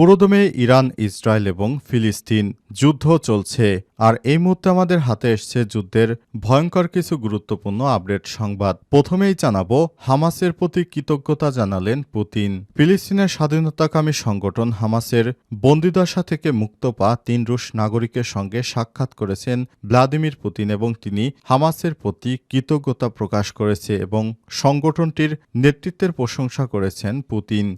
পুরোদমে Iran, Israel এবং ফিলিস্তিন যুদ্ধ চলছে, আর এই মুহূর্তে আমাদের হাতে এসছে যুদ্ধের ভয়ঙ্কর কিছু গুরুত্বপূর্ণ আপডেট সংবাদ। প্রথমেই জানাব, হামাসের প্রতি কৃতজ্ঞতা জানালেন পুতিন। ফিলিস্তিনের স্বাধীনতাকামী সংগঠন হামাসের বন্দিদশা থেকে মুক্ত পা তিন রুশ নাগরিকের সঙ্গে সাক্ষাৎ করেছেন ভ্লাদিমির পুতিন এবং তিনি হামাসের প্রতি কৃতজ্ঞতা প্রকাশ করেছে এবং সংগঠনটির নেতৃত্বের প্রশংসা করেছেন পুতিন।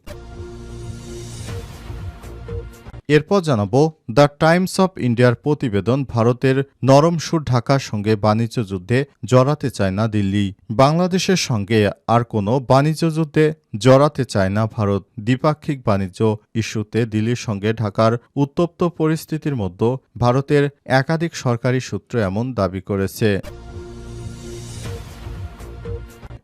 এরপর জানাব, দ্য টাইমস অফ ইন্ডিয়ার প্রতিবেদন ভারতের নরম সুর ঢাকার সঙ্গে বাণিজ্য যুদ্ধে জড়াতে চায় না দিল্লি। বাংলাদেশের সঙ্গে আর কোনো বাণিজ্য যুদ্ধে জড়াতে চায় না ভারত। দ্বিপাক্ষিক বাণিজ্য ইস্যুতে দিল্লির সঙ্গে ঢাকার উত্তপ্ত পরিস্থিতির মধ্যে ভারতের একাধিক সরকারি সূত্র এমন দাবি করেছে।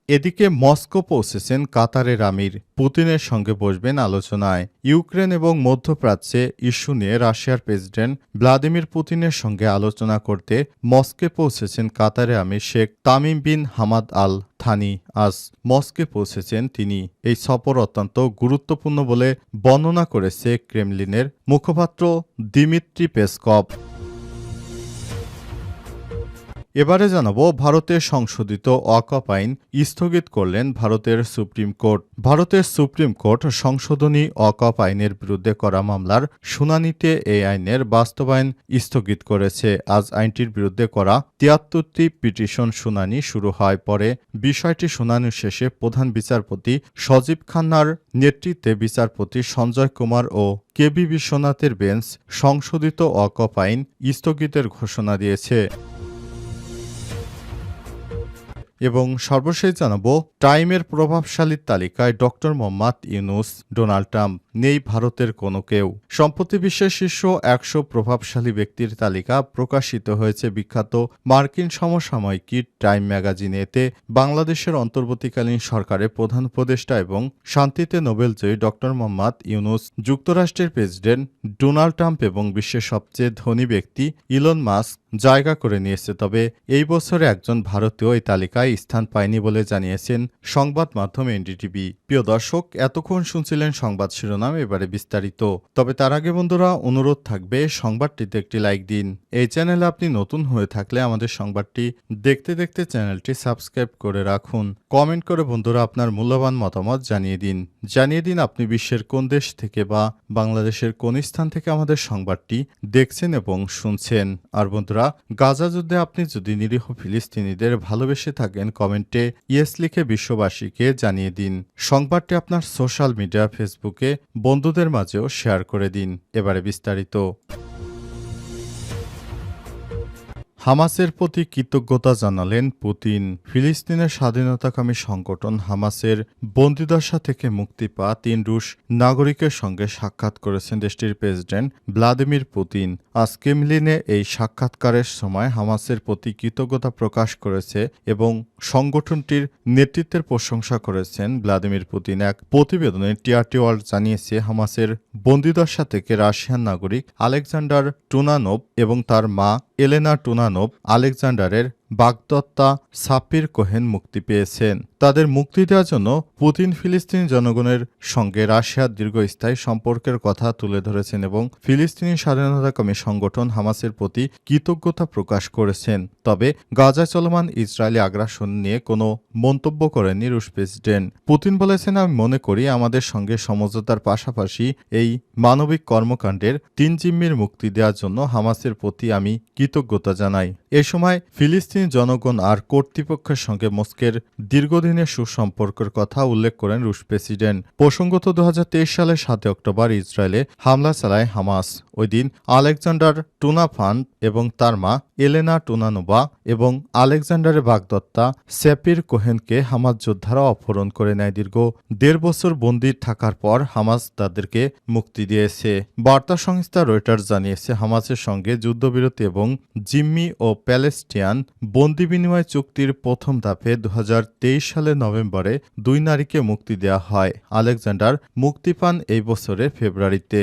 এদিকে মস্কো পৌঁছেছেন কাতারের আমির পুতিনের সঙ্গে বসবেন আলোচনায় ইউক্রেন এবং মধ্যপ্রাচ্যে ইস্যু নিয়ে রাশিয়ার প্রেসিডেন্ট ভ্লাদিমির পুতিনের সঙ্গে আলোচনা করতে মস্কে পৌঁছেছেন কাতারে আমির Sheikh Tamim bin Hamad Al Thani. আজ মস্কে পৌঁছেছেন তিনি। এই সফর অত্যন্ত গুরুত্বপূর্ণ বলে বর্ণনা করেছে ক্রেমলিনের মুখপাত্র দিমিত্রি পেসকভ। এবারে জানাব ভারতের সংশোধিত অকপ আইন স্থগিত করলেন ভারতের সুপ্রিম কোর্ট। ভারতের সুপ্রিম কোর্ট সংশোধনী অকপ আইনের বিরুদ্ধে করা মামলার শুনানিতে এই আইনের বাস্তবায়ন স্থগিত করেছে। আজ আইনটির বিরুদ্ধে করা তিয়াত্তরটি পিটিশন শুনানি শুরু হয়। পরে বিষয়টি শুনানি শেষে প্রধান বিচারপতি সজীব খান্নার নেতৃত্বে বিচারপতি সঞ্জয় কুমার ও কেবি বিশ্বনাথের বেঞ্চ সংশোধিত অকপ আইন স্থগিতের ঘোষণা দিয়েছে। এবং সর্বশেষ জানাব, টাইমের প্রভাবশালীর তালিকায় doctor Mohammad Yunus, Donald Trump, নেই ভারতের কোনো কেউ। সম্প্রতি বিশ্বের শীর্ষ একশো প্রভাবশালী ব্যক্তির তালিকা প্রকাশিত হয়েছে। বিখ্যাত মার্কিন সমসাময়িকী টাইম ম্যাগাজিনে এতে বাংলাদেশের অন্তর্বর্তীকালীন সরকারের প্রধান উপদেষ্টা এবং শান্তিতে নোবেলজয়ী ডক্টর মোহাম্মদ ইউনুস, যুক্তরাষ্ট্রের প্রেসিডেন্ট ডোনাল্ড ট্রাম্প এবং বিশ্বের সবচেয়ে ধনী ব্যক্তি ইলন মাস্ক জায়গা করে নিয়েছে। তবে এই বছরে একজন ভারতীয় এই তালিকায় স্থান পায়নি বলে জানিয়েছেন সংবাদ মাধ্যম এনডিটিভি। প্রিয় দর্শক, এতক্ষণ শুনছিলেন সংবাদ শিরোনাম, এবারে বিস্তারিত। তবে তার আগে বন্ধুরা, অনুরোধ থাকবে সংবাদটিতে একটি লাইক দিন। এই চ্যানেলে আপনি নতুন হয়ে থাকলে আমাদের সংবাদটি দেখতে দেখতে চ্যানেলটি সাবস্ক্রাইব করে রাখুন। কমেন্ট করে বন্ধুরা আপনার মূল্যবান মতামত জানিয়ে দিন। জানিয়ে দিন আপনি বিশ্বের কোন দেশ থেকে বা বাংলাদেশের কোন স্থান থেকে আমাদের সংবাদটি দেখছেন এবং শুনছেন। আর বন্ধুরা, গাজা যুদ্ধে আপনি যদি নিরীহ ফিলিস্তিনিদের ভালোবেসে থাকেন কমেন্টে ইয়েস লিখে বিশ্ববাসীকে জানিয়ে দিন। সংবাদটি আপনার সোশ্যাল মিডিয়া, ফেসবুকে বন্ধুদের মাঝেও শেয়ার করে দিন। এবারে বিস্তারিত। হামাসের প্রতি কৃতজ্ঞতা জানালেন পুতিন। ফিলিস্তিনের স্বাধীনতাকামী সংগঠন হামাসের বন্দিদশা থেকে মুক্তি পাওয়া তিন রুশ নাগরিকের সঙ্গে সাক্ষাৎ করেছেন দেশটির প্রেসিডেন্ট ভ্লাদিমির পুতিন। আজ কেমলিনে এই সাক্ষাৎকারের সময় হামাসের প্রতি কৃতজ্ঞতা প্রকাশ করেছে এবং সংগঠনটির নেতৃত্বের প্রশংসা করেছেন ভ্লাদিমির পুতিন। এক প্রতিবেদনে টিআরটি ওয়ার্ল্ড জানিয়েছে, হামাসের বন্দিদশা থেকে রাশিয়ান নাগরিক আলেকজান্ডার টুনানোভ এবং তার মা এলেনা টুনানোভ আলেকজান্ডারের বাগদত্তা সাপির কোহেন মুক্তি পেয়েছেন। তাদের মুক্তি দেওয়ার জন্য পুতিন ফিলিস্তিনি জনগণের সঙ্গে রাশিয়ার দীর্ঘস্থায়ী সম্পর্কের কথা তুলে ধরেছেন এবং ফিলিস্তিনি স্বাধীনতাকামী সংগঠন হামাসের প্রতি কৃতজ্ঞতা প্রকাশ করেছেন। তবে গাজায় চলমান ইসরায়েলি আগ্রাসন নিয়ে কোনো মন্তব্য করেননি রুশ প্রেসিডেন্ট। পুতিন বলেছেন, আমি মনে করি আমাদের সঙ্গে সমঝোতার পাশাপাশি এই মানবিক কর্মকাণ্ডের তিন জিম্মির মুক্তি দেওয়ার জন্য হামাসের প্রতি আমি কৃতজ্ঞতা জানাই। এ সময় ফিলিস্তিনি জনগণ আর কর্তৃপক্ষের সঙ্গে মস্কের দীর্ঘদিনের সুসম্পর্কের কথা উল্লেখ করেন রুশ প্রেসিডেন্ট। প্রসঙ্গত দু হাজার তেইশ সালের সাত অক্টোবর ইসরায়েলে হামলা চালায় হামাস। ওই দিন আলেকজান্ডার টুনাফান এবং তার মা এলেনা টুনানোবা এবং আলেকজান্ডারের বাগদত্তা স্যাপির কোহেনকে হামাস যোদ্ধারা অপহরণ করে নেয় দীর্ঘ দেড় বছর বন্দী থাকার পর হামাস তাদেরকে মুক্তি দিয়েছে। বার্তা সংস্থা রয়টার্স জানিয়েছে, হামাসের সঙ্গে যুদ্ধবিরতি এবং জিম্মি ও প্যালেস্টিয়ান বন্দি বিনিময় চুক্তির প্রথম ধাপে দু সালের নভেম্বরে দুই নারীকে মুক্তি দেয়া হয়। আলেকজান্ডার মুক্তি পান এই বছরের ফেব্রুয়ারিতে।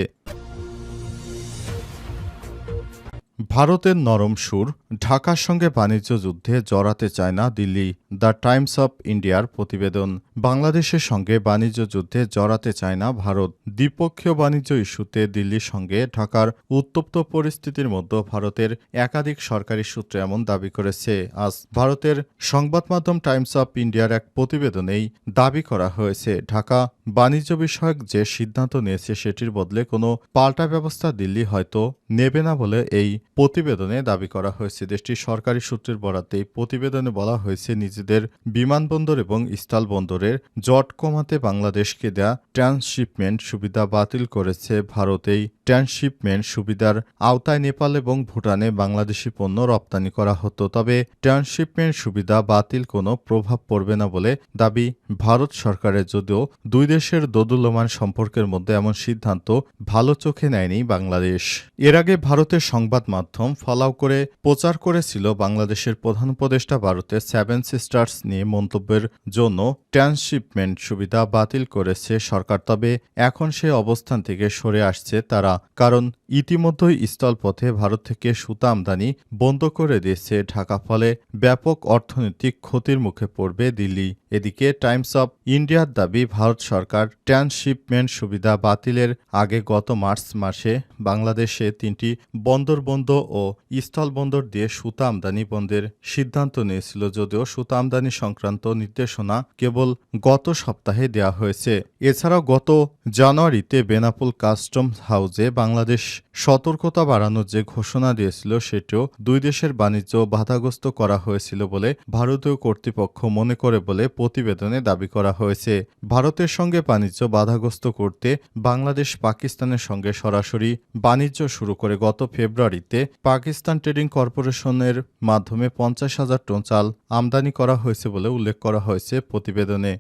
ভারতের নরম সুর ঢাকার সঙ্গে বাণিজ্য যুদ্ধে জড়াতে চায় না দিল্লি। দ্য টাইমস অফ ইন্ডিয়ার প্রতিবেদন। বাংলাদেশের সঙ্গে বাণিজ্য যুদ্ধে জড়াতে চায় না ভারত। দ্বিপক্ষীয় বাণিজ্য ইস্যুতে দিল্লির সঙ্গে ঢাকার উত্তপ্ত পরিস্থিতির মধ্যে ভারতের একাধিক সরকারি সূত্র এমন দাবি করেছে। আজ ভারতের সংবাদ মাধ্যম টাইমস অফ ইন্ডিয়ার এক প্রতিবেদনেই দাবি করা হয়েছে, ঢাকা বাণিজ্য বিষয়ক যে সিদ্ধান্ত নিয়েছে সেটির বদলে কোনো পাল্টা ব্যবস্থা দিল্লি হয়তো নেবে না বলে এই প্রতিবেদনে দাবি করা হয়েছে। দেশটির সরকারি সূত্রের বরাতে প্রতিবেদনে বলা হয়েছে, নিজেদের বিমানবন্দর এবং স্থলবন্দরের জট কমাতে বাংলাদেশকে দেয়া ট্রান্সশিপমেন্ট সুবিধা বাতিল করেছে ভারত। এই ট্রান্সশিপমেন্ট সুবিধার আওতায় নেপাল এবং ভুটানে বাংলাদেশি পণ্য রপ্তানি করা হতো। তবে ট্রান্সশিপমেন্ট সুবিধা বাতিল কোনো প্রভাব পড়বে না বলে দাবি ভারত সরকারের। যদিও দুই দেশের দোদুল্যমান সম্পর্কের মধ্যে এমন সিদ্ধান্ত ভালো চোখে নেয়নি বাংলাদেশ। এর আগে ভারতের সংবাদ মাধ্যম ফলাও করে প্রচার করেছিল বাংলাদেশের প্রধান উপদেষ্টা ভারতে সেভেন সিস্টার্স নিয়ে মন্তব্যের জন্য ট্রান্সশিপমেন্ট সুবিধা বাতিল করেছে সরকার। তবে এখন সে অবস্থান থেকে সরে আসছে তারা, কারণ ইতিমধ্যেই স্থলপথে ভারত থেকে সুতা আমদানি বন্ধ করে দিয়েছে ঢাকা। ফলে ব্যাপক অর্থনৈতিক ক্ষতির মুখে পড়বে দিল্লি। এদিকে টাইমস অব ইন্ডিয়ার দাবি, ভারত সরকার ট্রান্সশিপমেন্ট সুবিধা বাতিলের আগে গত মার্চ মাসে বাংলাদেশে তিনটি বন্দর বন্ধ ও স্থলবন্দর দিয়ে সুতা আমদানি বন্ধের সিদ্ধান্ত নিয়েছিল। যদিও সুতা আমদানি সংক্রান্ত নির্দেশনা কেবল গত সপ্তাহে দেওয়া হয়েছে। এছাড়াও গত জানুয়ারিতে বেনাপুল কাস্টম হাউজে বাংলাদেশ সতর্কতা বাড়ানোর যে ঘোষণা দিয়েছিল সেটিও দুই দেশের বাণিজ্য বাধাগ্রস্ত করা হয়েছিল বলে ভারতীয় কর্তৃপক্ষ মনে করে বলে প্রতিবেদনে দাবি করা হয়েছে। ভারতের সঙ্গে বাণিজ্য বাধাগ্রস্ত করতে বাংলাদেশ পাকিস্তানের সঙ্গে সরাসরি বাণিজ্য শুরু করে গত ফেব্রুয়ারিতে পাকিস্তান ট্রেডিং কর্পোরেশনের মাধ্যমে পঞ্চাশ হাজার টন চাল আমদানি করা হয়েছে বলে উল্লেখ করা হয়েছে প্রতিবেদনে।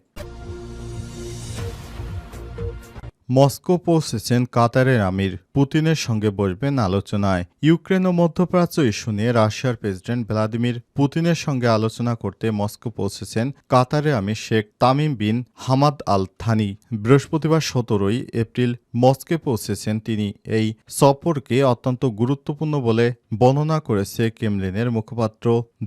মস্কো পৌঁছেছেন কাতারের আমির পুতিনের সঙ্গে বসবেন আলোচনায়। ইউক্রেন ও মধ্যপ্রাচ্য ইস্যু নিয়ে রাশিয়ার প্রেসিডেন্ট ভ্লাদিমির পুতিনের সঙ্গে আলোচনা করতে মস্কো পৌঁছেছেন কাতারের আমির Sheikh Tamim bin Hamad Al Thani. বৃহস্পতিবার সতেরোই এপ্রিল মস্কে পৌঁছেছেন তিনি। এই সফরকে অত্যন্ত গুরুত্বপূর্ণ বলে বর্ণনা করেছে কেমলিনের মুখপাত্র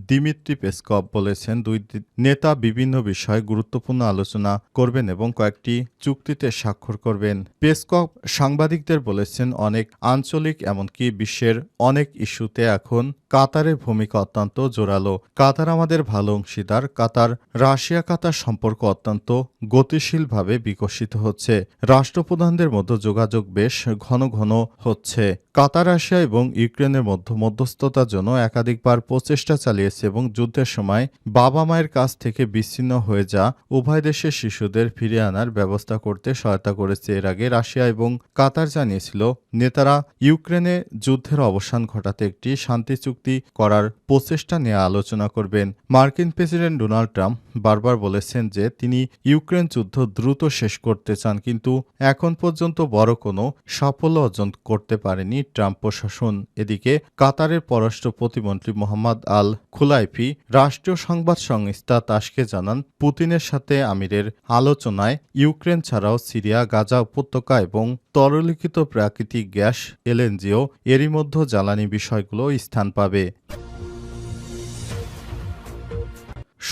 দিমিত্রি পেসকভ বলেছেন। দুই নেতা বিভিন্ন বিষয়ে গুরুত্বপূর্ণ আলোচনা করবেন এবং কয়েকটি চুক্তিতে স্বাক্ষর করবেন। পেসকভ সাংবাদিকদের বলেছেন, অনেক আঞ্চলিক এমনকি বিশ্বের অনেক ইস্যুতে এখন কাতারের ভূমিকা অত্যন্ত জোরালো। কাতার আমাদের ভালো অংশীদার। কাতার রাশিয়া কাতার সম্পর্ক অত্যন্ত গতিশীলভাবে বিকশিত হচ্ছে। রাষ্ট্রপ্রধানদের মধ্যে যোগাযোগ বেশ ঘন ঘন হচ্ছে। কাতার, রাশিয়া এবং ইউক্রেনের মধ্যে মধ্যস্থতার জন্য একাধিকবার প্রচেষ্টা চালিয়েছে এবং যুদ্ধের সময় বাবা মায়ের কাছ থেকে বিচ্ছিন্ন হয়ে যা উভয় দেশের শিশুদের ফিরিয়ে আনার ব্যবস্থা করতে সহায়তা করেছে। এর আগে রাশিয়া এবং কাতার জানিয়েছিল, নেতারা ইউক্রেনে যুদ্ধের অবসান ঘটাতে একটি শান্তি চুক্তি করার প্রচেষ্টা নিয়ে আলোচনা করবেন। মার্কিন প্রেসিডেন্ট ডোনাল্ড ট্রাম্প বারবার বলেছেন যে তিনি ইউক্রেন যুদ্ধ দ্রুত শেষ করতে চান, কিন্তু এখন পর্যন্ত বড় কোনো সাফল্য অর্জন করতে পারেনি ট্রাম্প প্রশাসন। এদিকে কাতারের পররাষ্ট্র প্রতিমন্ত্রী মোহাম্মদ আল খুলাইফি রাষ্ট্রীয় সংবাদ সংস্থা তাসকে জানান, পুতিনের সাথে আমিরের আলোচনায় ইউক্রেন ছাড়াও সিরিয়া, গাজা উপত্যকা এবং তরলিখিত প্রাকৃতিক গ্যাস, এলএনজিও এরই মধ্যে জ্বালানি বিষয়গুলো স্থান পাবে।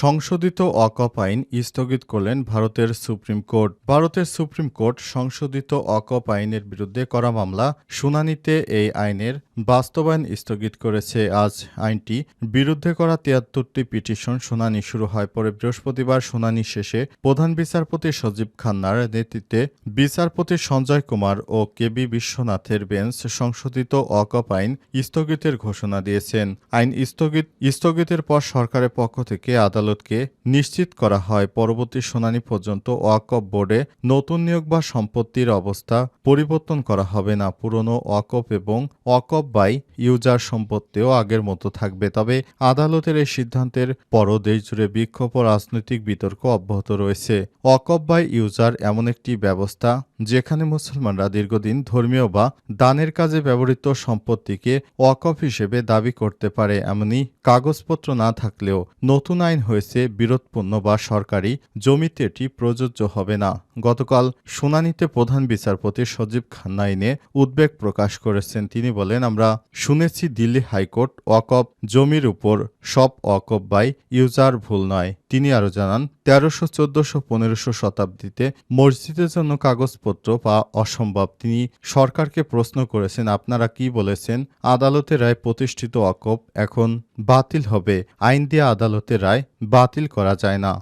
সংশোধিত অকপ আইন স্থগিত করলেন ভারতের সুপ্রিম কোর্ট। ভারতের সুপ্রিম কোর্ট সংশোধিত অকপ আইনের বিরুদ্ধে করা মামলা, শুনানিতে এই আইনের বাস্তবায়ন স্থগিত করেছে। আজ আইনটি বিরুদ্ধে করা তিয়াত্তরটি পিটিশন শুনানি শুরু হয়। পরে বৃহস্পতিবার শুনানি শেষে প্রধান বিচারপতি সজীব খান্নার নেতৃত্বে বিচারপতি সঞ্জয় কুমার ও কেবি বিশ্বনাথের বেঞ্চ সংশোধিত অকপ আইন স্থগিতের ঘোষণা দিয়েছেন। আইন স্থগিত, স্থগিতের পর সরকারের পক্ষ থেকে আদালতকে নিশ্চিত করা হয়, পরবর্তী শুনানি পর্যন্ত ওয়াকফ বোর্ডে নতুন নিয়োগ বা সম্পত্তির অবস্থা পরিবর্তন করা হবে না। পুরনো ওয়াকফ এবং ওয়াকফ বাই ইউজার সম্পত্তিও আগের মতো থাকবে। তবে আদালতের এই সিদ্ধান্তের পরও দেশজুড়ে বিক্ষোভ ও রাজনৈতিক বিতর্ক অব্যাহত রয়েছে। ওয়াকফ বাই ইউজার এমন একটি ব্যবস্থা যেখানে মুসলমানরা দীর্ঘদিন ধর্মীয় বা দানের কাজে ব্যবহৃত সম্পত্তিকে ওয়াকফ হিসেবে দাবি করতে পারে, এমনই কাগজপত্র না থাকলেও নতুন আইন হয়েছে বিরোধপূর্ণ বা সরকারি জমিতে এটি প্রযোজ্য হবে না। গতকাল শুনানিতে প্রধান বিচারপতি সজীব খান্না আইনে উদ্বেগ প্রকাশ করেছেন। তিনি বলেন আমরা শুনেছি দিল্লি হাইকোর্ট ওয়াকফ জমির উপর সব ওয়াকফ বাই ইউজার ভুল নয়। তিনি আরও জানান, তেরোশো চোদ্দশো পনেরোশো শতাব্দীতে মসজিদের জন্য কাগজপত্র বা অসম্ভব। তিনি সরকারকে প্রশ্ন করেছেন, আপনারা কি বলেছেন? আদালতের রায় প্রতিষ্ঠিত ওয়াকফ এখন বাতিল হবে। আইন দিয়ে আদালতের রায় বাতিল করা যায় না।